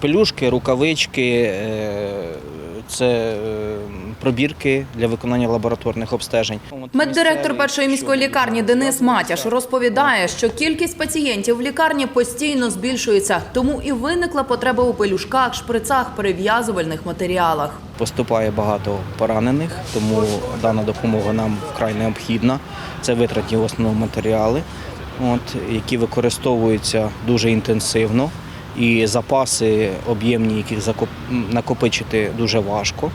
Пелюшки, рукавички, е, це е, пробірки для виконання лабораторних обстежень. Меддиректор першої міської лікарні Денис Матяш розповідає, що кількість пацієнтів в лікарні постійно збільшується, тому і виникла потреба у пелюшках, шприцах, перев'язувальних матеріалах. Поступає багато поранених, тому дана допомога нам вкрай необхідна. Це витратні в основному матеріали, от, які використовуються дуже інтенсивно. І запаси об'ємні, яких накопичити дуже важко.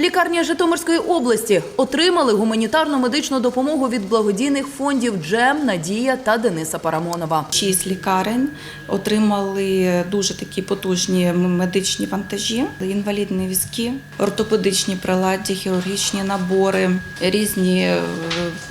Лікарні Житомирської області отримали гуманітарну медичну допомогу від благодійних фондів Джем, Надія та Дениса Парамонова. Шість лікарень отримали дуже такі потужні медичні вантажі, інвалідні візки, ортопедичні приладдя, хірургічні набори, різні е,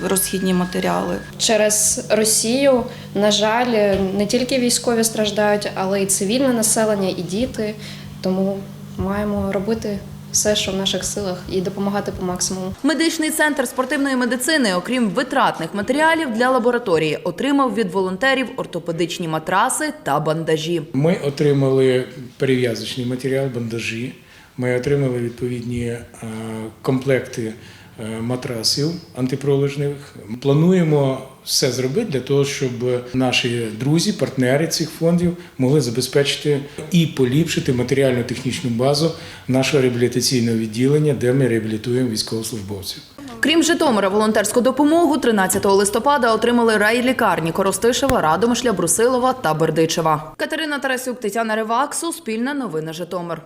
розхідні матеріали. Через Росію, на жаль, не тільки військові страждають, але й цивільне населення, і діти. Тому маємо робити все, що в наших силах, і допомагати по максимуму. Медичний центр спортивної медицини, окрім витратних матеріалів для лабораторії, отримав від волонтерів ортопедичні матраси та бандажі. Ми отримали перев'язочний матеріал, бандажі. Ми отримали відповідні е, комплекти матрасів антипролежних. Плануємо все зробити для того, щоб наші друзі, партнери цих фондів могли забезпечити і поліпшити матеріально-технічну базу нашого реабілітаційного відділення, де ми реабілітуємо військовослужбовців. Крім Житомира, волонтерську допомогу 13 листопада отримали райлікарні Коростишева, Радомишля, Брусилова та Бердичева. Катерина Тарасюк, Тетяна Ривак, Суспільне новини Житомир.